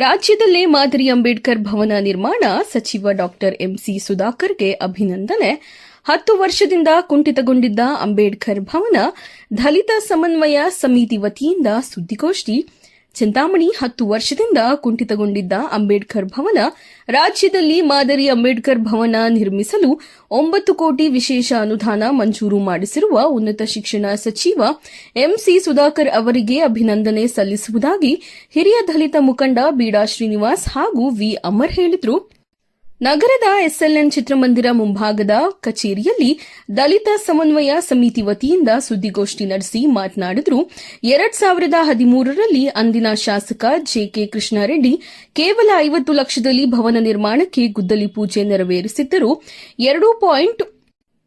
ರಾಜ್ಯದಲ್ಲೇ ಮಾದರಿ ಅಂಬೇಡ್ಕರ್ ಭವನ ನಿರ್ಮಾಣ ಸಚಿವ ಡಾಕ್ಟರ್ ಎಂಸಿ ಸುಧಾಕರ್ಗೆ ಅಭಿನಂದನೆ. ಹತ್ತು ವರ್ಷದಿಂದ ಕುಂಠಿತಗೊಂಡಿದ್ದ ಅಂಬೇಡ್ಕರ್ ಭವನ ದಲಿತ ಸಮನ್ವಯ ಸಮಿತಿ ವತಿಯಿಂದ ಸುದ್ದಿಗೋಷ್ಠಿ ಚಿಂತಾಮಣಿ ಹತ್ತು ವರ್ಷದಿಂದ ಕುಂಠಿತಗೊಂಡಿದ್ದ ಅಂಬೇಡ್ಕರ್ ಭವನ ರಾಜ್ಯದಲ್ಲಿ ಮಾದರಿ ಅಂಬೇಡ್ಕರ್ ಭವನ ನಿರ್ಮಿಸಲು ಒಂಬತ್ತು ಕೋಟಿ ವಿಶೇಷ ಅನುದಾನ ಮಂಜೂರು ಮಾಡಿಸಿರುವ ಉನ್ನತ ಶಿಕ್ಷಣ ಸಚಿವ ಎಂಸಿ ಸುಧಾಕರ್ ಅವರಿಗೆ ಅಭಿನಂದನೆ ಸಲ್ಲಿಸುವುದಾಗಿ ಹಿರಿಯ ದಲಿತ ಮುಖಂಡ ಬೀಡಾ ಶ್ರೀನಿವಾಸ್ ಹಾಗೂ ವಿ ಅಮರ್ ಹೇಳಿದರು. ನಗರದ ಎಸ್ಎಲ್ಎನ್ ಚಿತ್ರಮಂದಿರ ಮುಂಭಾಗದ ಕಚೇರಿಯಲ್ಲಿ ದಲಿತ ಸಮನ್ವಯ ಸಮಿತಿ ವತಿಯಿಂದ ಸುದ್ದಿಗೋಷ್ಠಿ ನಡೆಸಿ ಮಾತನಾಡಿದರು. ಎರಡ್ ಸಾವಿರದ ಹದಿಮೂರರಲ್ಲಿ ಅಂದಿನ ಶಾಸಕ ಜೆಕೆ ಕೃಷ್ಣಾರೆಡ್ಡಿ ಕೇವಲ ಐವತ್ತು ಲಕ್ಷದಲ್ಲಿ ಭವನ ನಿರ್ಮಾಣಕ್ಕೆ ಗುದ್ದಲಿ ಪೂಜೆ ನೆರವೇರಿಸಿದ್ದರು. ಎರಡು ಪಾಯಿಂಟ್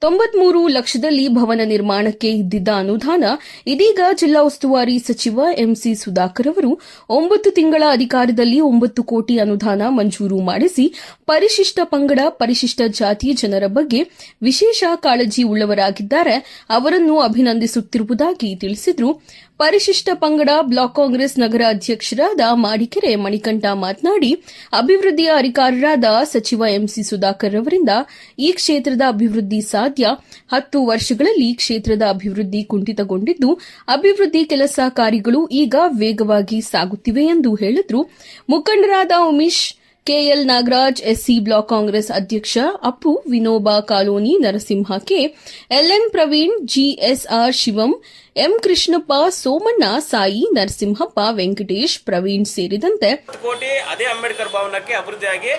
ತೊಂಬತ್ಮೂರು ಲಕ್ಷದಲ್ಲಿ ಭವನ ನಿರ್ಮಾಣಕ್ಕೆ ಇದ್ದಿದ್ದ ಅನುದಾನ ಇದೀಗ ಜಿಲ್ಲಾ ಉಸ್ತುವಾರಿ ಸಚಿವ ಎಂಸಿ ಸುಧಾಕರ್ ಅವರು ಒಂಬತ್ತು ತಿಂಗಳ ಅಧಿಕಾರದಲ್ಲಿ ಒಂಬತ್ತು ಕೋಟಿ ಅನುದಾನ ಮಂಜೂರು ಮಾಡಿಸಿ, ಪರಿಶಿಷ್ಟ ಪಂಗಡ, ಪರಿಶಿಷ್ಟ ಜಾತಿ ಜನರ ಬಗ್ಗೆ ವಿಶೇಷ ಕಾಳಜಿ ಉಳ್ಳವರಾಗಿದ್ದಾರೆ. ಅವರನ್ನು ಅಭಿನಂದಿಸುತ್ತಿರುವುದಾಗಿ ತಿಳಿಸಿದರು. ಪರಿಶಿಷ್ಟ ಪಂಗಡ ಬ್ಲಾಕ್ ಕಾಂಗ್ರೆಸ್ ನಗರ ಅಧ್ಯಕ್ಷರಾದ ಮಾಡಿಕೆರೆ ಮಣಿಕಂಠ ಮಾತನಾಡಿ, ಅಭಿವೃದ್ಧಿಯ ಅಧಿಕಾರರಾದ ಸಚಿವ ಎಂಸಿ ಸುಧಾಕರ್ ಅವರಿಂದ ಈ ಕ್ಷೇತ್ರದ ಅಭಿವೃದ್ಧಿ ಸಾಧ್ಯ ಹತ್ತು ವರ್ಷಗಳಲ್ಲಿ ಕ್ಷೇತ್ರದ ಅಭಿವೃದ್ಧಿ ಕುಂಠಿತಗೊಂಡಿದ್ದು, ಅಭಿವೃದ್ಧಿ ಕೆಲಸ ಕಾರ್ಯಗಳು ಈಗ ವೇಗವಾಗಿ ಸಾಗುತ್ತಿವೆ ಎಂದು ಹೇಳಿದರು. ಮುಖಂಡರಾದ Umesh, KL Nagaraj, SC block Congress ಅಧ್ಯಕ್ಷ Appu, Vinoba colony Narasimha K LN Praveen, GSR Shivam, M Krishnappa, Somanna, Sai, Narasimhappa, Venkatesh, Praveen ಸೇರಿದಂತೆ ಕೋಟಿ ಅದೇ ಅಂಬೇಡ್ಕರ್ ಭವನಕ್ಕೆ ಅಭಿವೃದ್ಧಿಯಾಗಿ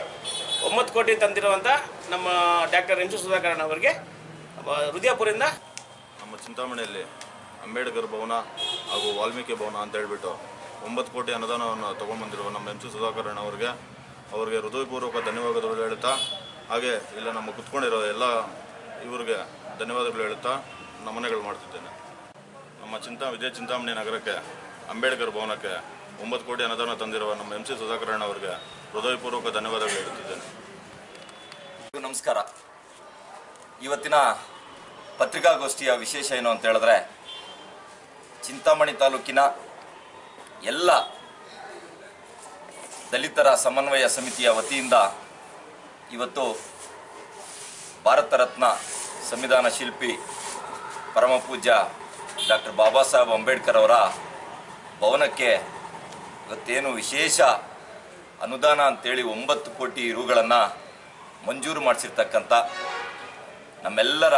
ಒಂಬತ್ತು ಕೋಟಿ ತಂದಿರುವಂತಹ ನಮ್ಮ ಡಾಕ್ಟರ್ ಎಂ ಸುಧಾಕರ್ ಅವರಿಗೆ ಹೃದಯಪುರದಿಂದ ನಮ್ಮ ಚಿಂತಾಮಣಿಯಲ್ಲಿ ಅಂಬೇಡ್ಕರ್ ಭವನ ಹಾಗೂ ವಾಲ್ಮೀಕಿ ಭವನ ಅಂತ ಹೇಳ್ಬಿಟ್ಟು ಒಂಬತ್ತು ಕೋಟಿ ಅನುದಾನವನ್ನು ತಗೊಂಡ್ಬಂದಿರುವ ನಮ್ಮ ಎಂ ಸಿ ಸುಧಾಕರನ್ ಅವರಿಗೆ ಅವರಿಗೆ ಹೃದಯಪೂರ್ವಕ ಧನ್ಯವಾದಗಳು ಹೇಳುತ್ತಾ ಹಾಗೆ ಇಲ್ಲ ನಮ್ಮ ಕುತ್ಕೊಂಡಿರೋ ಎಲ್ಲ ಇವರಿಗೆ ಧನ್ಯವಾದಗಳು ಹೇಳುತ್ತಾ ನಮನೆಗಳು ಮಾಡ್ತಿದ್ದೇನೆ. ನಮ್ಮ ಚಿಂತಾ ವಿಜಯ ಚಿಂತಾಮಣಿ ನಗರಕ್ಕೆ ಅಂಬೇಡ್ಕರ್ ಭವನಕ್ಕೆ ಒಂಬತ್ತು ಕೋಟಿ ಅನುದಾನ ತಂದಿರುವ ನಮ್ಮ ಎಂ ಸಿ ಸುಧಾಕರನ್ ಅವರಿಗೆ ಹೃದಯಪೂರ್ವಕ ಧನ್ಯವಾದಗಳು ಹೇಳುತ್ತಿದ್ದೇನೆ. ನಮಸ್ಕಾರ. ಇವತ್ತಿನ ಪತ್ರಿಕಾಗೋಷ್ಠಿಯ ವಿಶೇಷ ಏನು ಅಂತ ಹೇಳಿದ್ರೆ, ಚಿಂತಾಮಣಿ ತಾಲೂಕಿನ ಎಲ್ಲ ದಲಿತರ ಸಮನ್ವಯ ಸಮಿತಿಯ ವತಿಯಿಂದ ಇವತ್ತು ಭಾರತ ರತ್ನ ಸಂವಿಧಾನ ಶಿಲ್ಪಿ ಪರಮಪೂಜ್ಯ ಡಾಕ್ಟರ್ ಬಾಬಾ ಸಾಹೇಬ್ ಅಂಬೇಡ್ಕರ್ ಅವರ ಭವನಕ್ಕೆ ಇವತ್ತೇನು ವಿಶೇಷ ಅನುದಾನ ಅಂತೇಳಿ ಒಂಬತ್ತು ಕೋಟಿ ರುಗಳನ್ನು ಮಂಜೂರು ಮಾಡಿಸಿರ್ತಕ್ಕಂಥ ನಮ್ಮೆಲ್ಲರ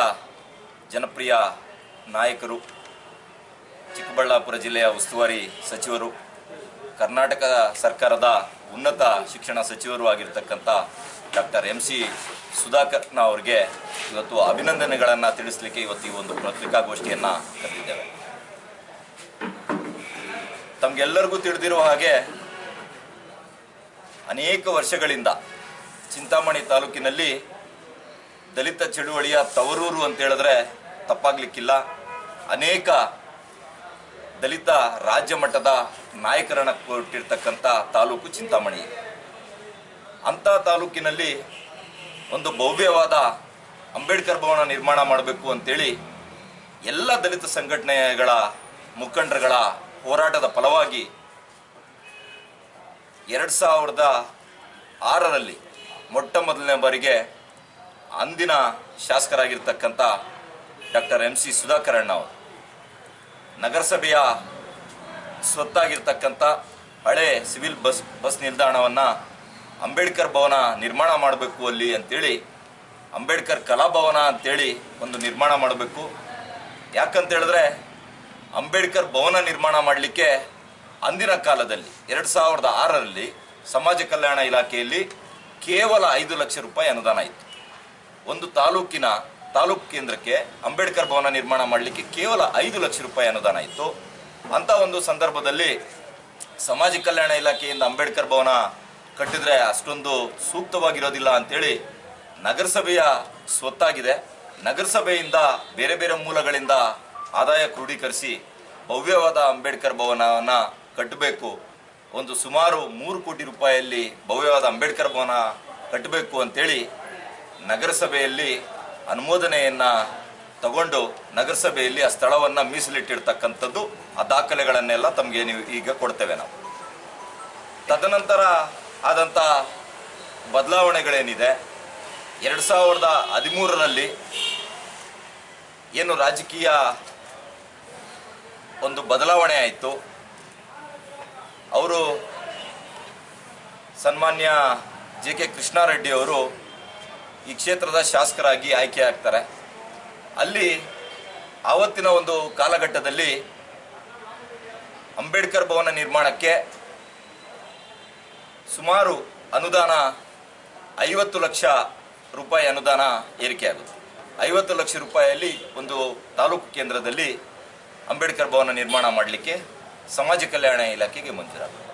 ಜನಪ್ರಿಯ ನಾಯಕರು, ಚಿಕ್ಕಬಳ್ಳಾಪುರ ಜಿಲ್ಲೆಯ ಉಸ್ತುವಾರಿ ಸಚಿವರು, ಕರ್ನಾಟಕ ಸರ್ಕಾರದ ಉನ್ನತ ಶಿಕ್ಷಣ ಸಚಿವರು ಆಗಿರ್ತಕ್ಕಂಥ ಡಾಕ್ಟರ್ ಎಂ ಸಿ ಸುಧಾಕರ್ನ ಅವರಿಗೆ ಇವತ್ತು ಅಭಿನಂದನೆಗಳನ್ನು ತಿಳಿಸಲಿಕ್ಕೆ ಇವತ್ತು ಈ ಒಂದು ಪತ್ರಿಕಾಗೋಷ್ಠಿಯನ್ನು ಕರೆದಿದ್ದೇವೆ. ತಮಗೆಲ್ಲರಿಗೂ ತಿಳಿದಿರುವ ಹಾಗೆ ಅನೇಕ ವರ್ಷಗಳಿಂದ ಚಿಂತಾಮಣಿ ತಾಲೂಕಿನಲ್ಲಿ ದಲಿತ ಚಳುವಳಿಯ ತವರೂರು ಅಂತ ಹೇಳಿದ್ರೆ ತಪ್ಪಾಗ್ಲಿಕ್ಕಿಲ್ಲ. ಅನೇಕ ದಲಿತ ರಾಜ್ಯ ಮಟ್ಟದ ನಾಯಕರನ್ನ ಕೊಟ್ಟಿರ್ತಕ್ಕಂಥ ತಾಲೂಕು ಚಿಂತಾಮಣಿ. ಅಂಥ ತಾಲೂಕಿನಲ್ಲಿ ಒಂದು ಭವ್ಯವಾದ ಅಂಬೇಡ್ಕರ್ ಭವನ ನಿರ್ಮಾಣ ಮಾಡಬೇಕು ಅಂತೇಳಿ ಎಲ್ಲ ದಲಿತ ಸಂಘಟನೆಗಳ ಮುಖಂಡರುಗಳ ಹೋರಾಟದ ಫಲವಾಗಿ ಎರಡು ಸಾವಿರದ ಆರರಲ್ಲಿ ಮೊಟ್ಟ ಮೊದಲನೇ ಬಾರಿಗೆ ಅಂದಿನ ಶಾಸಕರಾಗಿರ್ತಕ್ಕಂಥ ಡಾಕ್ಟರ್ ಎಂ ಸಿ ಸುಧಾಕರಣ್ಣ ಅವರು ನಗರಸಭೆಯ ಸ್ವತ್ತಾಗಿರ್ತಕ್ಕಂಥ ಹಳೆ ಸಿವಿಲ್ ಬಸ್ ಬಸ್ ನಿಲ್ದಾಣವನ್ನು ಅಂಬೇಡ್ಕರ್ ಭವನ ನಿರ್ಮಾಣ ಮಾಡಬೇಕು ಅಲ್ಲಿ ಅಂತೇಳಿ, ಅಂಬೇಡ್ಕರ್ ಕಲಾಭವನ ಅಂತೇಳಿ ಒಂದು ನಿರ್ಮಾಣ ಮಾಡಬೇಕು. ಯಾಕಂತ ಹೇಳಿದ್ರೆ ಅಂಬೇಡ್ಕರ್ ಭವನ ನಿರ್ಮಾಣ ಮಾಡಲಿಕ್ಕೆ ಅಂದಿನ ಕಾಲದಲ್ಲಿ, ಎರಡು ಸಾವಿರದ ಆರರಲ್ಲಿ ಸಮಾಜ ಕಲ್ಯಾಣ ಇಲಾಖೆಯಲ್ಲಿ ಕೇವಲ ಐದು ಲಕ್ಷ ರೂಪಾಯಿ ಅನುದಾನ ಇತ್ತು. ಒಂದು ತಾಲೂಕಿನ ತಾಲೂಕು ಕೇಂದ್ರಕ್ಕೆ ಅಂಬೇಡ್ಕರ್ ಭವನ ನಿರ್ಮಾಣ ಮಾಡಲಿಕ್ಕೆ ಕೇವಲ ಐದು ಲಕ್ಷ ರೂಪಾಯಿ ಅನುದಾನ ಇತ್ತು. ಅಂತ ಒಂದು ಸಂದರ್ಭದಲ್ಲಿ ಸಮಾಜ ಕಲ್ಯಾಣ ಇಲಾಖೆಯಿಂದ ಅಂಬೇಡ್ಕರ್ ಭವನ ಕಟ್ಟಿದ್ರೆ ಅಷ್ಟೊಂದು ಸೂಕ್ತವಾಗಿರೋದಿಲ್ಲ ಅಂತೇಳಿ ನಗರಸಭೆಯ ಸ್ವತ್ತಾಗಿದೆ. ನಗರಸಭೆಯಿಂದ ಬೇರೆ ಬೇರೆ ಮೂಲಗಳಿಂದ ಆದಾಯ ಕ್ರೋಢೀಕರಿಸಿ ಭವ್ಯವಾದ ಅಂಬೇಡ್ಕರ್ ಭವನವನ್ನು ಕಟ್ಟಬೇಕು. ಒಂದು ಸುಮಾರು ಮೂರು ಕೋಟಿ ರೂಪಾಯಿಯಲ್ಲಿ ಭವ್ಯವಾದ ಅಂಬೇಡ್ಕರ್ ಭವನ ಕಟ್ಟಬೇಕು ಅಂತೇಳಿ ನಗರಸಭೆಯಲ್ಲಿ ಅನುಮೋದನೆಯನ್ನ ತಗೊಂಡು ನಗರಸಭೆಯಲ್ಲಿ ಆ ಸ್ಥಳವನ್ನು ಮೀಸಲಿಟ್ಟಿರ್ತಕ್ಕಂಥದ್ದು, ಆ ದಾಖಲೆಗಳನ್ನೆಲ್ಲ ತಮಗೆ ನೀವು ಈಗ ಕೊಡ್ತೇವೆ ನಾವು. ತದನಂತರ ಆದಂಥ ಬದಲಾವಣೆಗಳೇನಿದೆ? ಎರಡು ಸಾವಿರದ ಹದಿಮೂರರಲ್ಲಿ ಏನು ರಾಜಕೀಯ ಒಂದು ಬದಲಾವಣೆ ಆಯಿತು? ಅವರು ಸನ್ಮಾನ್ಯ ಜೆ ಕೆ ಕೃಷ್ಣಾರೆಡ್ಡಿ ಅವರು ಈ ಕ್ಷೇತ್ರದ ಶಾಸಕರಾಗಿ ಆಯ್ಕೆ ಆಗ್ತಾರೆ. ಅಲ್ಲಿ ಆವತ್ತಿನ ಒಂದು ಕಾಲಘಟ್ಟದಲ್ಲಿ ಅಂಬೇಡ್ಕರ್ ಭವನ ನಿರ್ಮಾಣಕ್ಕೆ ಸುಮಾರು ಅನುದಾನ ಐವತ್ತು ಲಕ್ಷ ರೂಪಾಯಿ ಅನುದಾನ ಏರಿಕೆಯಾಗುತ್ತೆ ಐವತ್ತು ಲಕ್ಷ ರೂಪಾಯಿಯಲ್ಲಿ ಒಂದು ತಾಲೂಕು ಕೇಂದ್ರದಲ್ಲಿ ಅಂಬೇಡ್ಕರ್ ಭವನ ನಿರ್ಮಾಣ ಮಾಡಲಿಕ್ಕೆ ಸಮಾಜ ಕಲ್ಯಾಣ ಇಲಾಖೆಗೆ ಮಂಜೂರಾಗುತ್ತೆ.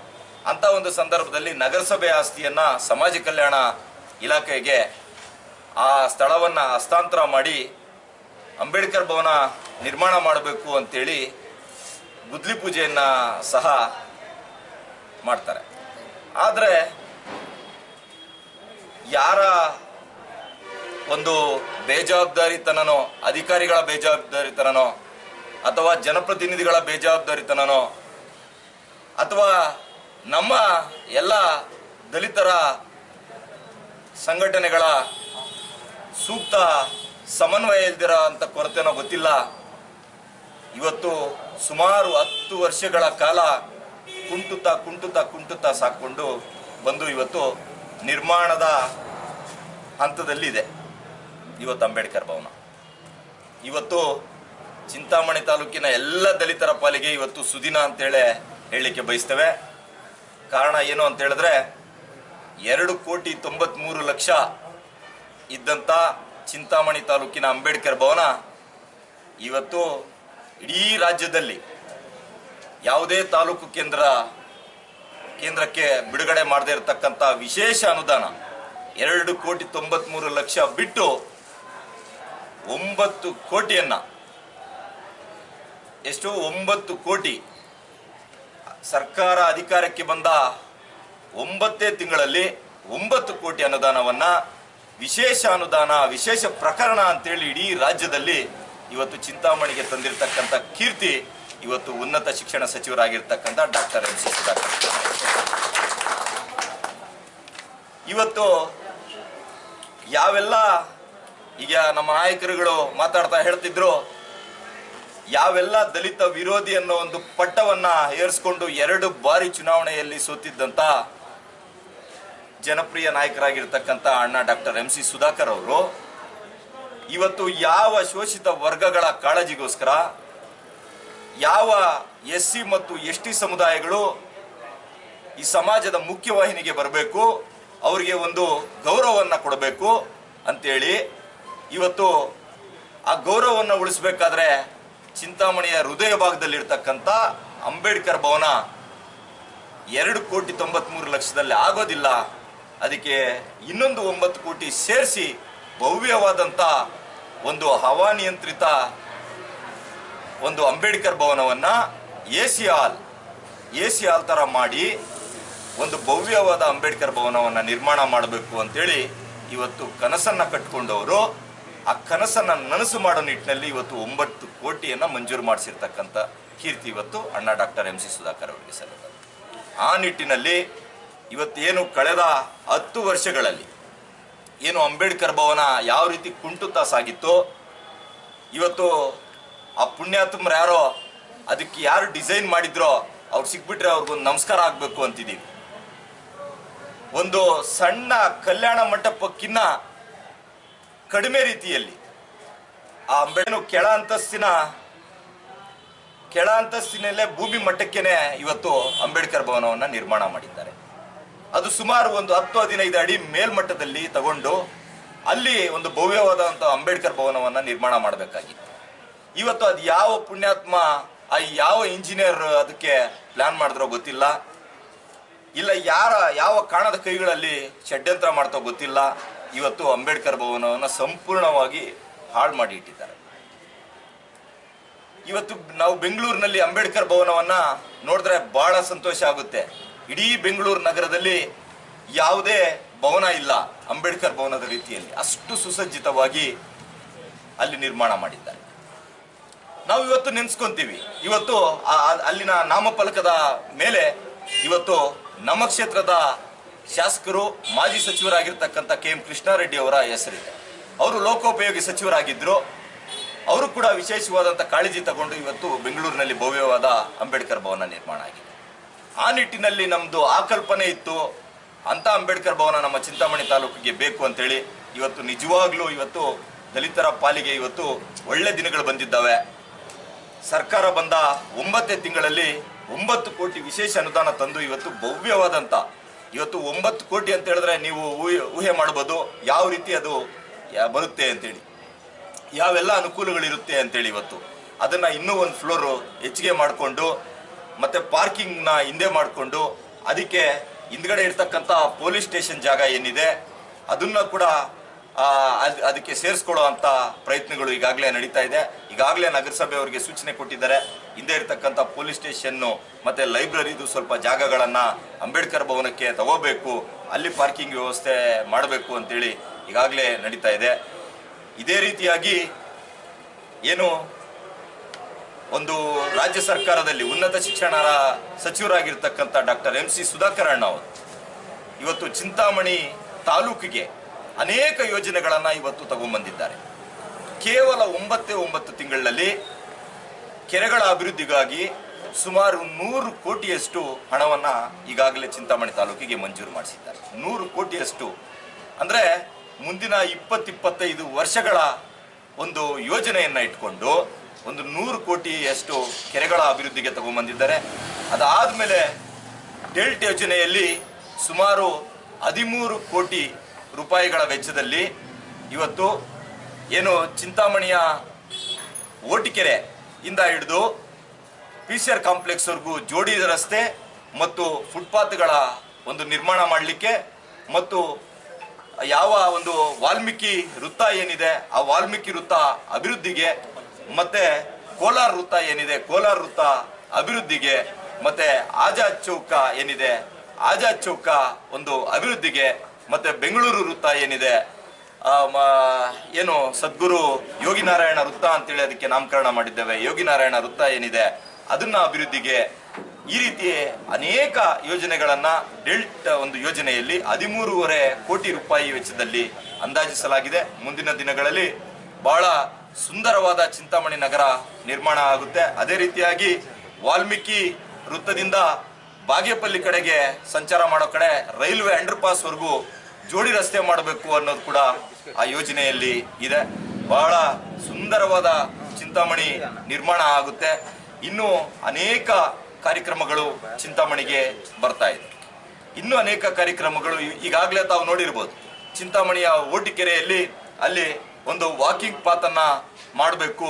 ಅಂಥ ಒಂದು ಸಂದರ್ಭದಲ್ಲಿ ನಗರಸಭೆ ಆಸ್ತಿಯನ್ನು ಸಮಾಜ ಕಲ್ಯಾಣ ಇಲಾಖೆಗೆ ಆ ಸ್ಥಳವನ್ನು ಹಸ್ತಾಂತರ ಮಾಡಿ ಅಂಬೇಡ್ಕರ್ ಭವನ ನಿರ್ಮಾಣ ಮಾಡಬೇಕು ಅಂತೇಳಿ ಗುದ್ಲಿ ಪೂಜೆಯನ್ನು ಸಹ ಮಾಡ್ತಾರೆ. ಆದರೆ ಯಾರ ಒಂದು ಬೇಜವಾಬ್ದಾರಿತನನೋ, ಅಧಿಕಾರಿಗಳ ಬೇಜವಾಬ್ದಾರಿತನನೋ, ಅಥವಾ ಜನಪ್ರತಿನಿಧಿಗಳ ಬೇಜವಾಬ್ದಾರಿತನನೋ, ಅಥವಾ ನಮ್ಮ ಎಲ್ಲ ದಲಿತರ ಸಂಘಟನೆಗಳ ಸೂಕ್ತ ಸಮನ್ವಯ ಇಲ್ದಿರೋ ಅಂತ ಕೊರತೆನೋ ಗೊತ್ತಿಲ್ಲ. ಇವತ್ತು ಸುಮಾರು ಹತ್ತು ವರ್ಷಗಳ ಕಾಲ ಕುಂಟುತ್ತಾ ಕುಂಟುತ್ತಾ ಕುಂಟುತ್ತಾ ಸಾಕೊಂಡು ಬಂದು ಇವತ್ತು ನಿರ್ಮಾಣದ ಹಂತದಲ್ಲಿದೆ. ಇವತ್ತು ಅಂಬೇಡ್ಕರ್ ಭವನ. ಇವತ್ತು ಚಿಂತಾಮಣಿ ತಾಲೂಕಿನ ಎಲ್ಲ ದಲಿತರ ಪಾಲಿಗೆ ಇವತ್ತು ಸುದಿನ ಅಂತೇಳಿ ಹೇಳಲಿಕ್ಕೆ ಬಯಸ್ತೇವೆ. ಕಾರಣ ಏನು ಅಂತ ಹೇಳಿದ್ರೆ ಎರಡು ಕೋಟಿ ತೊಂಬತ್ಮೂರು ಲಕ್ಷ ಇದ್ದಂಥ ಚಿಂತಾಮಣಿ ತಾಲೂಕಿನ ಅಂಬೇಡ್ಕರ್ ಭವನ ಇವತ್ತು ಇಡೀ ರಾಜ್ಯದಲ್ಲಿ ಯಾವುದೇ ತಾಲೂಕು ಕೇಂದ್ರ, ಕೇಂದ್ರಕ್ಕೆ ಬಿಡುಗಡೆ ಮಾಡದೇ ಇರತಕ್ಕಂಥ ವಿಶೇಷ ಅನುದಾನ ಎರಡು ಕೋಟಿ ತೊಂಬತ್ಮೂರು ಲಕ್ಷ ಬಿಟ್ಟು ಒಂಬತ್ತು ಕೋಟಿಯನ್ನ, ಎಷ್ಟು? ಒಂಬತ್ತು ಕೋಟಿ ಸರ್ಕಾರ ಅಧಿಕಾರಕ್ಕೆ ಬಂದ ಒಂಬತ್ತೇ ತಿಂಗಳಲ್ಲಿ ಒಂಬತ್ತು ಕೋಟಿ ಅನುದಾನವನ್ನ ವಿಶೇಷ ಅನುದಾನ, ವಿಶೇಷ ಪ್ರಕರಣ ಅಂತೇಳಿ ಇಡೀ ರಾಜ್ಯದಲ್ಲಿ ಇವತ್ತು ಚಿಂತಾಮಣಿಗೆ ತಂದಿರತಕ್ಕಂಥ ಕೀರ್ತಿ ಇವತ್ತು ಉನ್ನತ ಶಿಕ್ಷಣ ಸಚಿವರಾಗಿರ್ತಕ್ಕಂಥ ಡಾಕ್ಟರ್ ಎಂ ಸಿ ಸುಧಾಕರ್. ಇವತ್ತು ಯಾವೆಲ್ಲ ಈಗ ನಮ್ಮ ನಾಯಕರುಗಳು ಮಾತಾಡ್ತಾ ಹೇಳ್ತಿದ್ರು, ಯಾವೆಲ್ಲ ದಲಿತ ವಿರೋಧಿ ಅನ್ನೋ ಒಂದು ಪಟ್ಟವನ್ನ ಏರಿಸ್ಕೊಂಡು ಎರಡು ಬಾರಿ ಚುನಾವಣೆಯಲ್ಲಿ ಸೋತಿದ್ದಂತ ಜನಪ್ರಿಯ ನಾಯಕರಾಗಿರ್ತಕ್ಕಂಥ ಅಣ್ಣ ಡಾಕ್ಟರ್ ಎಂ ಸಿ ಸುಧಾಕರ್ ಅವರು, ಇವತ್ತು ಯಾವ ಶೋಷಿತ ವರ್ಗಗಳ ಕಾಳಜಿಗೋಸ್ಕರ, ಯಾವ ಎಸ್ ಸಿ ಮತ್ತು ಎಸ್ ಟಿ ಸಮುದಾಯಗಳು ಈ ಸಮಾಜದ ಮುಖ್ಯವಾಹಿನಿಗೆ ಬರಬೇಕು, ಅವರಿಗೆ ಒಂದು ಗೌರವವನ್ನು ಕೊಡಬೇಕು ಅಂತೇಳಿ ಇವತ್ತು ಆ ಗೌರವವನ್ನು ಉಳಿಸ್ಬೇಕಾದ್ರೆ ಚಿಂತಾಮಣಿಯ ಹೃದಯ ಭಾಗದಲ್ಲಿರ್ತಕ್ಕಂಥ ಅಂಬೇಡ್ಕರ್ ಭವನ ಎರಡು ಕೋಟಿ ತೊಂಬತ್ಮೂರು ಲಕ್ಷದಲ್ಲಿ ಆಗೋದಿಲ್ಲ. ಅದಕ್ಕೆ ಇನ್ನೊಂದು ಒಂಬತ್ತು ಕೋಟಿ ಸೇರಿಸಿ ಭವ್ಯವಾದಂಥ ಒಂದು ಹವಾನಿಯಂತ್ರಿತ ಒಂದು ಅಂಬೇಡ್ಕರ್ ಭವನವನ್ನು A C hall A C hall ಥರ ಮಾಡಿ ಒಂದು ಭವ್ಯವಾದ ಅಂಬೇಡ್ಕರ್ ಭವನವನ್ನು ನಿರ್ಮಾಣ ಮಾಡಬೇಕು ಅಂತೇಳಿ ಇವತ್ತು ಕನಸನ್ನು ಕಟ್ಕೊಂಡವರು. ಆ ಕನಸನ್ನು ನನಸು ಮಾಡೋ ನಿಟ್ಟಿನಲ್ಲಿ ಇವತ್ತು ಒಂಬತ್ತು ಕೋಟಿಯನ್ನು ಮಂಜೂರು ಮಾಡಿಸಿರ್ತಕ್ಕಂಥ ಕೀರ್ತಿ ಇವತ್ತು ಅಣ್ಣ ಡಾಕ್ಟರ್ ಎಂ ಸಿ ಸುಧಾಕರ್ ಅವರಿಗೆ ಸಲ್ಲುತ್ತದೆ ಆ ನಿಟ್ಟಿನಲ್ಲಿ ಇವತ್ತೇನು ಕಳೆದ ಹತ್ತು ವರ್ಷಗಳಲ್ಲಿ ಏನು ಅಂಬೇಡ್ಕರ್ ಭವನ ಯಾವ ರೀತಿ ಕುಂಟುತ್ತಾ ಸಾಗಿತ್ತೋ ಇವತ್ತು ಆ ಪುಣ್ಯಾತ್ಮರು ಯಾರೋ ಅದಕ್ಕೆ ಯಾರು ಡಿಸೈನ್ ಮಾಡಿದ್ರೋ ಅವ್ರು ಸಿಕ್ಬಿಟ್ರೆ ಅವ್ರಿಗೊಂದು ನಮಸ್ಕಾರ ಆಗಬೇಕು ಅಂತಿದ್ದೀವಿ. ಒಂದು ಸಣ್ಣ ಕಲ್ಯಾಣ ಮಂಟಪಕ್ಕಿನ್ನ ಕಡಿಮೆ ರೀತಿಯಲ್ಲಿ ಆ ಅಂಬೇಡ್ಕರ್ ಕೆಳ ಅಂತಸ್ತಿನ, ಕೆಳ ಅಂತಸ್ತಿನಲ್ಲೇ ಭೂಮಿ ಮಟ್ಟಕ್ಕೇನೆ ಇವತ್ತು ಅಂಬೇಡ್ಕರ್ ಭವನವನ್ನು ನಿರ್ಮಾಣ ಮಾಡಿದ್ದಾರೆ. ಅದು ಸುಮಾರು ಒಂದು ಹತ್ತು ಹದಿನೈದು ಅಡಿ ಮೇಲ್ಮಟ್ಟದಲ್ಲಿ ತಗೊಂಡು ಅಲ್ಲಿ ಒಂದು ಭವ್ಯವಾದಂಥ ಅಂಬೇಡ್ಕರ್ ಭವನವನ್ನ ನಿರ್ಮಾಣ ಮಾಡಬೇಕಾಗಿತ್ತು. ಇವತ್ತು ಅದು ಯಾವ ಪುಣ್ಯಾತ್ಮ, ಆ ಯಾವ ಇಂಜಿನಿಯರ್ ಅದಕ್ಕೆ ಪ್ಲಾನ್ ಮಾಡಿದ್ರೋ ಗೊತ್ತಿಲ್ಲ. ಇಲ್ಲ ಯಾರ, ಯಾವ ಕಾಣದ ಕೈಗಳಲ್ಲಿ ಷಡ್ಯಂತ್ರ ಮಾಡ್ತೋ ಗೊತ್ತಿಲ್ಲ. ಇವತ್ತು ಅಂಬೇಡ್ಕರ್ ಭವನವನ್ನು ಸಂಪೂರ್ಣವಾಗಿ ಹಾಳು ಮಾಡಿ ಇಟ್ಟಿದ್ದಾರೆ. ಇವತ್ತು ನಾವು ಬೆಂಗಳೂರಿನಲ್ಲಿ ಅಂಬೇಡ್ಕರ್ ಭವನವನ್ನ ನೋಡಿದ್ರೆ ಬಹಳ ಸಂತೋಷ ಆಗುತ್ತೆ. ಇಡೀ ಬೆಂಗಳೂರು ನಗರದಲ್ಲಿ ಯಾವುದೇ ಭವನ ಇಲ್ಲ ಅಂಬೇಡ್ಕರ್ ಭವನದ ರೀತಿಯಲ್ಲಿ. ಅಷ್ಟು ಸುಸಜ್ಜಿತವಾಗಿ ಅಲ್ಲಿ ನಿರ್ಮಾಣ ಮಾಡಿದ್ದಾರೆ. ನಾವು ಇವತ್ತು ನೆನ್ಸ್ಕೊಂತೀವಿ. ಇವತ್ತು ಅಲ್ಲಿನ ನಾಮಫಲಕದ ಮೇಲೆ ಇವತ್ತು ನಮ್ಮ ಕ್ಷೇತ್ರದ ಶಾಸಕರು, ಮಾಜಿ ಸಚಿವರಾಗಿರ್ತಕ್ಕಂಥ ಕೆ ಎಂ ಕೃಷ್ಣಾರೆಡ್ಡಿ ಅವರ ಹೆಸರಿದೆ. ಅವರು ಲೋಕೋಪಯೋಗಿ ಸಚಿವರಾಗಿದ್ದರು ಅವರು ಕೂಡ ವಿಶೇಷವಾದಂಥ ಕಾಳಜಿ ತಗೊಂಡು ಇವತ್ತು ಬೆಂಗಳೂರಿನಲ್ಲಿ ಭವ್ಯವಾದ ಅಂಬೇಡ್ಕರ್ ಭವನ ನಿರ್ಮಾಣ ಆಗಿದೆ. ಆ ನಿಟ್ಟಿನಲ್ಲಿ ನಮ್ಮದು ಆಕಲ್ಪನೆ ಕಲ್ಪನೆ ಇತ್ತು. ಅಂತ ಅಂಬೇಡ್ಕರ್ ಭವನ ನಮ್ಮ ಚಿಂತಾಮಣಿ ತಾಲೂಕಿಗೆ ಬೇಕು ಅಂತೇಳಿ ಇವತ್ತು ನಿಜವಾಗ್ಲೂ ಇವತ್ತು ದಲಿತರ ಪಾಲಿಗೆ ಇವತ್ತು ಒಳ್ಳೆ ದಿನಗಳು ಬಂದಿದ್ದಾವೆ. ಸರ್ಕಾರ ಬಂದ ಒಂಬತ್ತೇ ತಿಂಗಳಲ್ಲಿ ಒಂಬತ್ತು ಕೋಟಿ ವಿಶೇಷ ಅನುದಾನ ತಂದು ಇವತ್ತು ಭವ್ಯವಾದಂಥ ಇವತ್ತು ಒಂಬತ್ತು ಕೋಟಿ ಅಂತ ಹೇಳಿದ್ರೆ ನೀವು ಊಹೆ ಮಾಡಬಹುದು ಯಾವ ರೀತಿ ಅದು ಬರುತ್ತೆ ಅಂತೇಳಿ. ಯಾವೆಲ್ಲ ಅನುಕೂಲಗಳಿರುತ್ತೆ ಅಂತೇಳಿ ಇವತ್ತು. ಅದನ್ನ ಇನ್ನೂ ಒಂದು ಫ್ಲೋರು ಹೆಚ್ಚಿಗೆ ಮಾಡಿಕೊಂಡು ಮತ್ತೆ ಪಾರ್ಕಿಂಗ್ನ ಹಿಂದೆ ಮಾಡಿಕೊಂಡು ಅದಕ್ಕೆ ಹಿಂದ್ಗಡೆ ಇರ್ತಕ್ಕಂಥ ಪೊಲೀಸ್ ಸ್ಟೇಷನ್ ಜಾಗ ಏನಿದೆ, ಅದನ್ನ ಕೂಡ ಅದಕ್ಕೆ ಸೇರಿಸ್ಕೊಳ್ಳೋ ಅಂತ ಪ್ರಯತ್ನಗಳು ಈಗಾಗಲೇ ನಡೀತಾ ಇದೆ. ಈಗಾಗಲೇ ನಗರಸಭೆಯವರಿಗೆ ಸೂಚನೆ ಕೊಟ್ಟಿದ್ದಾರೆ, ಹಿಂದೆ ಇರ್ತಕ್ಕಂಥ ಪೊಲೀಸ್ ಸ್ಟೇಷನ್ನು ಮತ್ತೆ ಲೈಬ್ರರಿದು ಸ್ವಲ್ಪ ಜಾಗಗಳನ್ನ ಅಂಬೇಡ್ಕರ್ ಭವನಕ್ಕೆ ತಗೋಬೇಕು, ಅಲ್ಲಿ ಪಾರ್ಕಿಂಗ್ ವ್ಯವಸ್ಥೆ ಮಾಡಬೇಕು ಅಂತೇಳಿ ಈಗಾಗಲೇ ನಡೀತಾ ಇದೆ. ಇದೇ ರೀತಿಯಾಗಿ ಏನು ಒಂದು ರಾಜ್ಯ ಸರ್ಕಾರದಲ್ಲಿ ಉನ್ನತ ಶಿಕ್ಷಣ ಸಚಿವರಾಗಿರ್ತಕ್ಕಂಥ ಡಾಕ್ಟರ್ ಎಂ ಸಿ ಸುಧಾಕರ್ ಅಣ್ಣ ಅವರು. ಇವತ್ತು ಚಿಂತಾಮಣಿ ತಾಲೂಕಿಗೆ ಅನೇಕ ಯೋಜನೆಗಳನ್ನು ಇವತ್ತು ತಗೊಂಬಂದಿದ್ದಾರೆ. ಕೇವಲ ಒಂಬತ್ತೇ ಒಂಬತ್ತು ತಿಂಗಳಲ್ಲಿ ಕೆರೆಗಳ ಅಭಿವೃದ್ಧಿಗಾಗಿ ಸುಮಾರು ನೂರು ಕೋಟಿಯಷ್ಟು ಹಣವನ್ನು ಈಗಾಗಲೇ ಚಿಂತಾಮಣಿ ತಾಲೂಕಿಗೆ ಮಂಜೂರು ಮಾಡಿಸಿದ್ದಾರೆ. ನೂರು ಕೋಟಿಯಷ್ಟು ಅಂದರೆ ಮುಂದಿನ ಇಪ್ಪತ್ತಿಪ್ಪತ್ತೈದು ವರ್ಷಗಳ ಒಂದು ಯೋಜನೆಯನ್ನು ಇಟ್ಕೊಂಡು ಒಂದು ನೂರು ಕೋಟಿಯಷ್ಟು ಕೆರೆಗಳ ಅಭಿವೃದ್ಧಿಗೆ ತಗೊಂಬಂದಿದ್ದಾರೆ. ಅದಾದ ಮೇಲೆ ಡೆಲ್ಟ್ ಯೋಜನೆಯಲ್ಲಿ ಸುಮಾರು ಹದಿಮೂರು ಕೋಟಿ ರೂಪಾಯಿಗಳ ವೆಚ್ಚದಲ್ಲಿ ಇವತ್ತು ಏನು ಚಿಂತಾಮಣಿಯ ಓಟಿಕೆರೆ ಇಂದ ಹಿಡಿದು ಪಿ ಸಿ ಆರ್ ಕಾಂಪ್ಲೆಕ್ಸ್ವರೆಗೂ ಜೋಡಿ ರಸ್ತೆ ಮತ್ತು ಫುಟ್ಪಾತ್ಗಳ ಒಂದು ನಿರ್ಮಾಣ ಮಾಡಲಿಕ್ಕೆ ಮತ್ತು ಯಾವ ಒಂದು ವಾಲ್ಮೀಕಿ ವೃತ್ತ ಏನಿದೆ, ಆ ವಾಲ್ಮೀಕಿ ವೃತ್ತ ಅಭಿವೃದ್ಧಿಗೆ ಮತ್ತೆ ಕೋಲಾರ ವೃತ್ತ ಏನಿದೆ? ಕೋಲಾರ ವೃತ್ತ ಅಭಿವೃದ್ಧಿಗೆ, ಮತ್ತೆ ಆಜಾದ್ ಚೌಕ ಏನಿದೆ? ಆಜಾದ್ ಚೌಕ ಒಂದು ಅಭಿವೃದ್ಧಿಗೆ, ಮತ್ತೆ ಬೆಂಗಳೂರು ವೃತ್ತ ಏನಿದೆ? ಏನು ಸದ್ಗುರು ಯೋಗಿ ನಾರಾಯಣ ವೃತ್ತ ಅಂತೇಳಿ ಅದಕ್ಕೆ ನಾಮಕರಣ ಮಾಡಿದ್ದೇವೆ. ಯೋಗಿ ನಾರಾಯಣ ವೃತ್ತ ಏನಿದೆ? ಅದನ್ನ ಅಭಿವೃದ್ಧಿಗೆ ಈ ರೀತಿ ಅನೇಕ ಯೋಜನೆಗಳನ್ನ ಡೆಲ್ಟ್ ಒಂದು ಯೋಜನೆಯಲ್ಲಿ ಹದಿಮೂರುವರೆ ಕೋಟಿ ರೂಪಾಯಿ ವೆಚ್ಚದಲ್ಲಿ ಅಂದಾಜಿಸಲಾಗಿದೆ. ಮುಂದಿನ ದಿನಗಳಲ್ಲಿ ಬಹಳ ಸುಂದರವಾದ ಚಿಂತಾಮಣಿ ನಗರ ನಿರ್ಮಾಣ ಆಗುತ್ತೆ. ಅದೇ ರೀತಿಯಾಗಿ ವಾಲ್ಮೀಕಿ ವೃತ್ತದಿಂದ ಬಾಗೇಪಲ್ಲಿ ಕಡೆಗೆ ಸಂಚಾರ ಮಾಡೋ ಕಡೆ ರೈಲ್ವೆ ಅಂಡರ್ ಪಾಸ್ ವರೆಗೂ ಜೋಡಿ ರಸ್ತೆ ಮಾಡಬೇಕು ಅನ್ನೋದು ಕೂಡ ಆ ಯೋಜನೆಯಲ್ಲಿ ಇದೆ. ಬಹಳ ಸುಂದರವಾದ ಚಿಂತಾಮಣಿ ನಿರ್ಮಾಣ ಆಗುತ್ತೆ. ಇನ್ನು ಅನೇಕ ಕಾರ್ಯಕ್ರಮಗಳು ಚಿಂತಾಮಣಿಗೆ ಬರ್ತಾ ಇದೆ. ಇನ್ನೂ ಅನೇಕ ಕಾರ್ಯಕ್ರಮಗಳು ಈಗಾಗಲೇ ತಾವು ನೋಡಿರ್ಬೋದು. ಚಿಂತಾಮಣಿಯ ಓಟಿಕೆರೆಯಲ್ಲಿ ಅಲ್ಲಿ ಒಂದು ವಾಕಿಂಗ್ ಪಾತನ್ನು ಮಾಡಬೇಕು.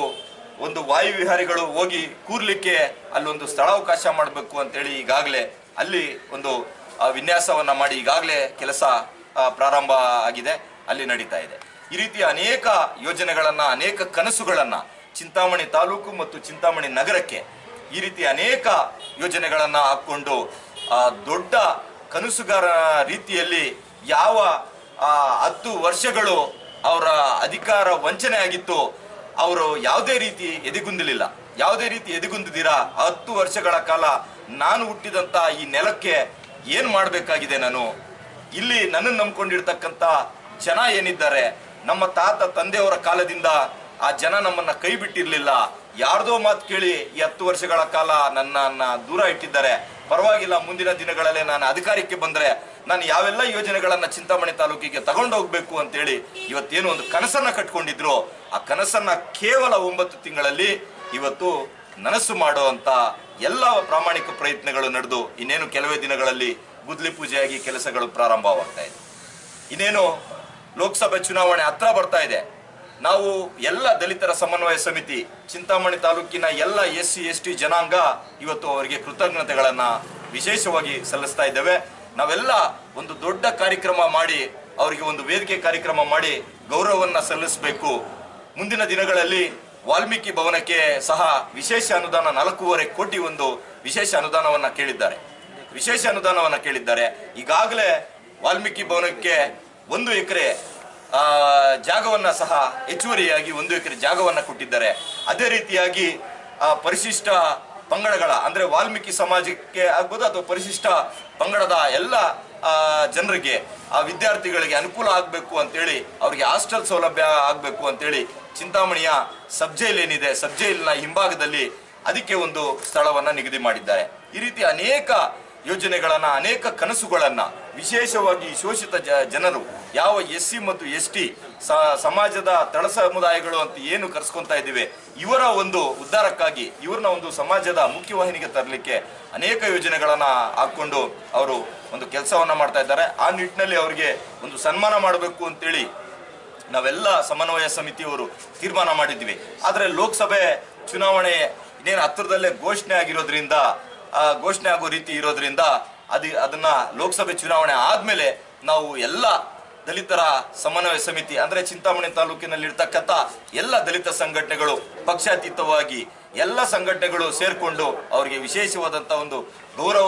ಒಂದು ವಾಯು ವಿಹಾರಿಗಳು ಹೋಗಿ ಕೂರ್ಲಿಕ್ಕೆ ಅಲ್ಲೊಂದು ಸ್ಥಳಾವಕಾಶ ಮಾಡಬೇಕು ಅಂತೇಳಿ ಈಗಾಗಲೇ ಅಲ್ಲಿ ಒಂದು ವಿನ್ಯಾಸವನ್ನು ಮಾಡಿ ಈಗಾಗಲೇ ಕೆಲಸ ಪ್ರಾರಂಭ ಆಗಿದೆ. ಅಲ್ಲಿ ನಡೀತಾ ಇದೆ. ಈ ರೀತಿಯ ಅನೇಕ ಯೋಜನೆಗಳನ್ನ, ಅನೇಕ ಕನಸುಗಳನ್ನ ಚಿಂತಾಮಣಿ ತಾಲೂಕು ಮತ್ತು ಚಿಂತಾಮಣಿ ನಗರಕ್ಕೆ ಈ ರೀತಿ ಅನೇಕ ಯೋಜನೆಗಳನ್ನ ಹಾಕೊಂಡು ದೊಡ್ಡ ಕನಸುಗಾರ ರೀತಿಯಲ್ಲಿ ಯಾವ ಹತ್ತು ವರ್ಷಗಳು ಅವರ ಅಧಿಕಾರ ವಂಚನೆ ಆಗಿತ್ತು ಅವರು ಯಾವುದೇ ರೀತಿ ಎದೆಗುಂದಲಿಲ್ಲ. ಯಾವುದೇ ರೀತಿ ಎದೆಗುಂದಿದ್ದೀರಾ ಹತ್ತು ವರ್ಷಗಳ ಕಾಲ ನಾನು ಹುಟ್ಟಿದಂತ ಈ ನೆಲಕ್ಕೆ ಏನು ಮಾಡಬೇಕಾಗಿದೆ ನಾನು? ಇಲ್ಲಿ ನನ್ನನ್ನು ನಂಬ್ಕೊಂಡಿರ್ತಕ್ಕಂಥ ಜನ ಏನಿದ್ದಾರೆ? ನಮ್ಮ ತಾತ, ತಂದೆಯವರ ಕಾಲದಿಂದ ಆ ಜನ ನಮ್ಮನ್ನ ಕೈ ಬಿಟ್ಟಿರಲಿಲ್ಲ. ಯಾರ್ದೋ ಮಾತು ಕೇಳಿ ಈ ಹತ್ತು ವರ್ಷಗಳ ಕಾಲ ನನ್ನನ್ನು ದೂರ ಇಟ್ಟಿದ್ದಾರೆ. ಪರವಾಗಿಲ್ಲ, ಮುಂದಿನ ದಿನಗಳಲ್ಲಿ ನಾನು ಅಧಿಕಾರಕ್ಕೆ ಬಂದ್ರೆ ನಾನು ಯಾವೆಲ್ಲ ಯೋಜನೆಗಳನ್ನು ಚಿಂತಾಮಣಿ ತಾಲೂಕಿಗೆ ತಗೊಂಡು ಹೋಗ್ಬೇಕು ಅಂತೇಳಿ ಇವತ್ತೇನು ಒಂದು ಕನಸನ್ನ ಕಟ್ಕೊಂಡಿದ್ರು, ಆ ಕನಸನ್ನ ಕೇವಲ ಒಂಬತ್ತು ತಿಂಗಳಲ್ಲಿ ಇವತ್ತು ನನಸು ಮಾಡುವಂಥ ಎಲ್ಲ ಪ್ರಾಮಾಣಿಕ ಪ್ರಯತ್ನಗಳು ನಡೆದು ಇನ್ನೇನು ಕೆಲವೇ ದಿನಗಳಲ್ಲಿ ಗುದ್ಲಿ ಪೂಜೆಯಾಗಿ ಕೆಲಸಗಳು ಪ್ರಾರಂಭವಾಗ್ತಾ ಇದೆ. ಇನ್ನೇನು ಲೋಕಸಭೆ ಚುನಾವಣೆ ಹತ್ರ ಬರ್ತಾ ಇದೆ. ನಾವು ಎಲ್ಲ ದಲಿತರ ಸಮನ್ವಯ ಸಮಿತಿ, ಚಿಂತಾಮಣಿ ತಾಲೂಕಿನ ಎಲ್ಲ ಎಸ್ ಸಿ ಎಸ್ ಟಿ ಜನಾಂಗ ಇವತ್ತು ಅವರಿಗೆ ಕೃತಜ್ಞತೆಗಳನ್ನು ವಿಶೇಷವಾಗಿ ಸಲ್ಲಿಸ್ತಾ ಇದ್ದೇವೆ. ನಾವೆಲ್ಲ ಒಂದು ದೊಡ್ಡ ಕಾರ್ಯಕ್ರಮ ಮಾಡಿ, ಅವರಿಗೆ ಒಂದು ವೇದಿಕೆ ಕಾರ್ಯಕ್ರಮ ಮಾಡಿ ಗೌರವವನ್ನು ಸಲ್ಲಿಸಬೇಕು. ಮುಂದಿನ ದಿನಗಳಲ್ಲಿ ವಾಲ್ಮೀಕಿ ಭವನಕ್ಕೆ ಸಹ ವಿಶೇಷ ಅನುದಾನ, ನಾಲ್ಕೂವರೆ ಕೋಟಿ ಒಂದು ವಿಶೇಷ ಅನುದಾನವನ್ನು ಕೇಳಿದ್ದಾರೆ. ವಿಶೇಷ ಅನುದಾನವನ್ನು ಕೇಳಿದ್ದಾರೆ. ಈಗಾಗಲೇ ವಾಲ್ಮೀಕಿ ಭವನಕ್ಕೆ ಒಂದು ಎಕರೆ ಜಾಗವನ್ನ ಸಹ ಹೆಚ್ಚುವರಿಯಾಗಿ ಒಂದು ಎಕರೆ ಜಾಗವನ್ನ ಕೊಟ್ಟಿದ್ದಾರೆ. ಅದೇ ರೀತಿಯಾಗಿ ಪರಿಶಿಷ್ಟ ಪಂಗಡಗಳ, ಅಂದ್ರೆ ವಾಲ್ಮೀಕಿ ಸಮಾಜಕ್ಕೆ ಆಗ್ಬೋದು ಅಥವಾ ಪರಿಶಿಷ್ಟ ಪಂಗಡದ ಎಲ್ಲ ಜನರಿಗೆ, ಆ, ವಿದ್ಯಾರ್ಥಿಗಳಿಗೆ ಅನುಕೂಲ ಆಗಬೇಕು ಅಂತೇಳಿ, ಅವರಿಗೆ ಹಾಸ್ಟೆಲ್ ಸೌಲಭ್ಯ ಆಗಬೇಕು ಅಂತೇಳಿ ಚಿಂತಾಮಣಿಯ ಸಬ್ ಜೈಲ್ ಏನಿದೆ ಸಬ್ ಜೈಲಿನ ಹಿಂಭಾಗದಲ್ಲಿ ಅದಕ್ಕೆ ಒಂದು ಸ್ಥಳವನ್ನ ನಿಗದಿ ಮಾಡಿದ್ದಾರೆ. ಈ ರೀತಿ ಅನೇಕ ಯೋಜನೆಗಳನ್ನ, ಅನೇಕ ಕನಸುಗಳನ್ನ ವಿಶೇಷವಾಗಿ ಶೋಷಿತ ಜನರು, ಯಾವ ಎಸ್ ಸಿ ಮತ್ತು ಎಸ್ ಟಿ ಸಮಾಜದ ತಳ ಸಮುದಾಯಗಳು ಅಂತ ಏನು ಕರೆಸ್ಕೊಂತ ಇದ್ದೀವಿ, ಇವರ ಒಂದು ಉದ್ಧಾರಕ್ಕಾಗಿ, ಇವ್ರನ್ನ ಒಂದು ಸಮಾಜದ ಮುಖ್ಯವಾಹಿನಿಗೆ ತರಲಿಕ್ಕೆ ಅನೇಕ ಯೋಜನೆಗಳನ್ನು ಹಾಕೊಂಡು ಅವರು ಒಂದು ಕೆಲಸವನ್ನ ಮಾಡ್ತಾ ಇದ್ದಾರೆ. ಆ ನಿಟ್ಟಿನಲ್ಲಿ ಅವರಿಗೆ ಒಂದು ಸನ್ಮಾನ ಮಾಡಬೇಕು ಅಂತೇಳಿ ನಾವೆಲ್ಲ ಸಮನ್ವಯ ಸಮಿತಿಯವರು ತೀರ್ಮಾನ ಮಾಡಿದ್ವಿ ಆದರೆ ಲೋಕಸಭೆ ಚುನಾವಣೆ ಇನ್ನೇನು ಹತ್ತಿರದಲ್ಲೇ ಘೋಷಣೆ ಆಗಿರೋದ್ರಿಂದ ಘೋಷಣೆ ಆಗೋ ರೀತಿ ಇರೋದ್ರಿಂದ ಅದಿ ಅದನ್ನ ಲೋಕಸಭೆ ಚುನಾವಣೆ ಆದ್ಮೇಲೆ ನಾವು ಎಲ್ಲ ದಲಿತರ ಸಮನ್ವಯ ಸಮಿತಿ, ಅಂದ್ರೆ ಚಿಂತಾಮಣಿ ತಾಲೂಕಿನಲ್ಲಿ ಇರ್ತಕ್ಕಂಥ ಎಲ್ಲ ದಲಿತ ಸಂಘಟನೆಗಳು ಪಕ್ಷಾತೀತವಾಗಿ ಎಲ್ಲ ಸಂಘಟನೆಗಳು ಸೇರ್ಕೊಂಡು ಅವರಿಗೆ ವಿಶೇಷವಾದಂತಹ ಒಂದು ಗೌರವ